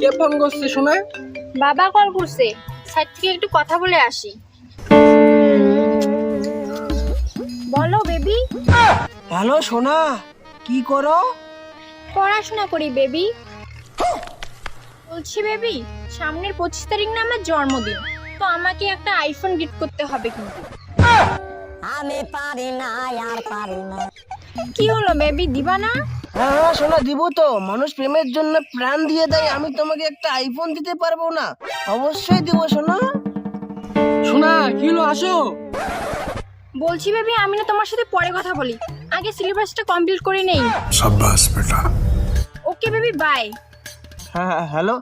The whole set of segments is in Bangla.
কে ফোন করছে শোনা? বাবা কল করছে। সাইড থেকে একটু কথা বলে আসি। বলো বেবি। হ্যালো সোনা কি করো? পড়াশোনা করি বেবি। বলছি বেবি সামনের পঁচিশ তারিখ না আমার জন্মদিন তো আমাকে একটা আইফোন গিফট করতে হবে কিন্তু। আমি পারি না আর পারি না। কি হলো বেবি দিবা না? হ্যাঁ, হ্যাঁ শোনা দিব তো। মানুষ প্রেমের জন্য প্রাণ দিয়ে দেয় আমি তোমাকে একটা আইফোন দিতে পারব না। অবশ্যই দিব শোনা শোনা কি হলো আসো। বলছি বেবি আমি না তোমার সাথে পরে কথা বলি। আগে সিলেবাসটা কমপ্লিট করে নেই। সাব্বাস বেটা। ওকে বেবি বাই হ্যাঁ হ্যালো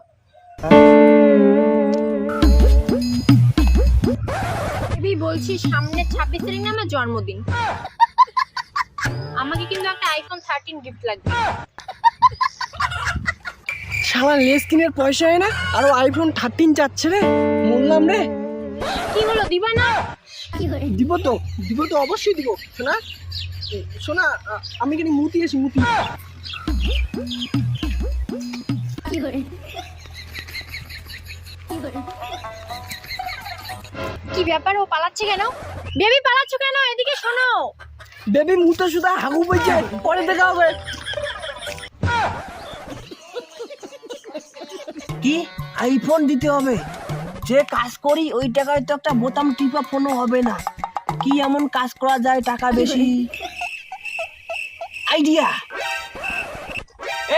বেবি বলছি সামনে ছাব্বিশ তারিখ না আমার জন্মদিন? আমাকে কিন্তু একটা আইফোন থার্টিন গিফট লাগবে। শালা লেস কিনের পয়সা হয় না? আরও আইফোন থার্টিন চাচ্ছে রে। বললাম রে। কি হলো দিবা না? দিব তো দিব তো অবশ্যই দিব। শোনা শোনা আমি কিন্তু মুতি আছি মুতি। কি ব্যাপার? ও পালাচ্ছে কেন? বেবি পালাচ্ছ কেন? এদিকে শোনো। বেবি মুতে শুধু হাগু বইছে পরে দেখা হবে কি আইফোন দিতে হবে যে কাজ করি ওই টাকায় তো একটা বোতাম টিপা ফোনও হবে না কি এমন কাজ করা যায় টাকা বেশি আইডিয়া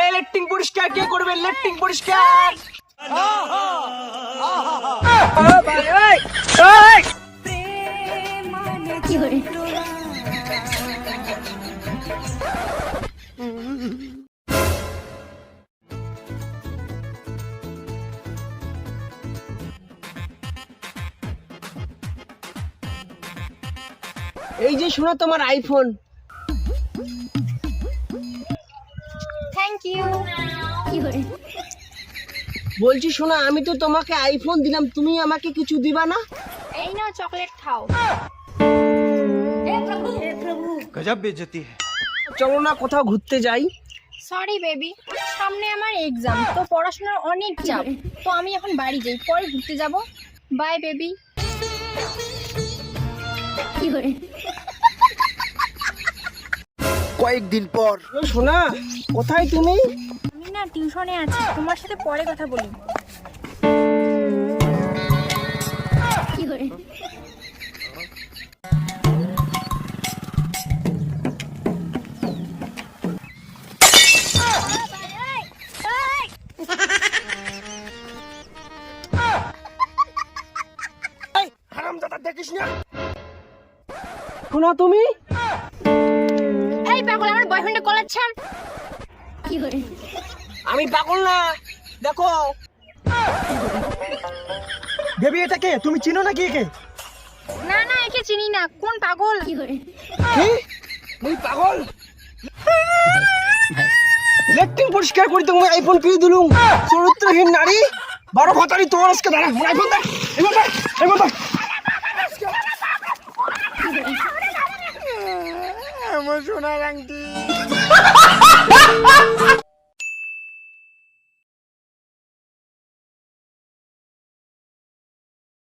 এই লেট্টিং পরিষ্কার কে করবে লেট্টিং পরিষ্কার এই যে শোনো তোমার আইফোন থ্যাংক ইউ বলছি শোনা আমি তো তোমাকে আইফোন দিলাম তুমি আমাকে কিছু দিবা না? এই নাও চকলেট খাও। গজব বেজতি চলো না কোথাও ঘুরতে যাই। সরি বেবি সামনে আমার এক্সাম তো পড়াশোনার অনেক চাপ। তো আমি এখন বাড়ি যাই পরে ঘুরতে যাব। বাই বেবি কয়েকদিন পর। ও শোনা কোথায় তুমি? আমি না টিউশনে আছি তোমার সাথে পরে কথা বলি। হারামজাদা দেখিস না? শোনা তুমি। এই পাগল আমার বয়ফ্রেন্ডে কলার ছাড় আমি পাগল না দেখো। বেবি এটা কে? তুমি চিনো নাকি একে? না না একে চিনি না। কোন পাগল? কি তুই পাগল। লেট্রিন পরিষ্কার করি তুমি আইফোন কিনে দিলুম। চরিত্রহীন নারী বারো ভাতারি তোমার আজকে দাঁড়া আইফোন দে আইফোন দে আইফোন দে আমার সোনার আংটি।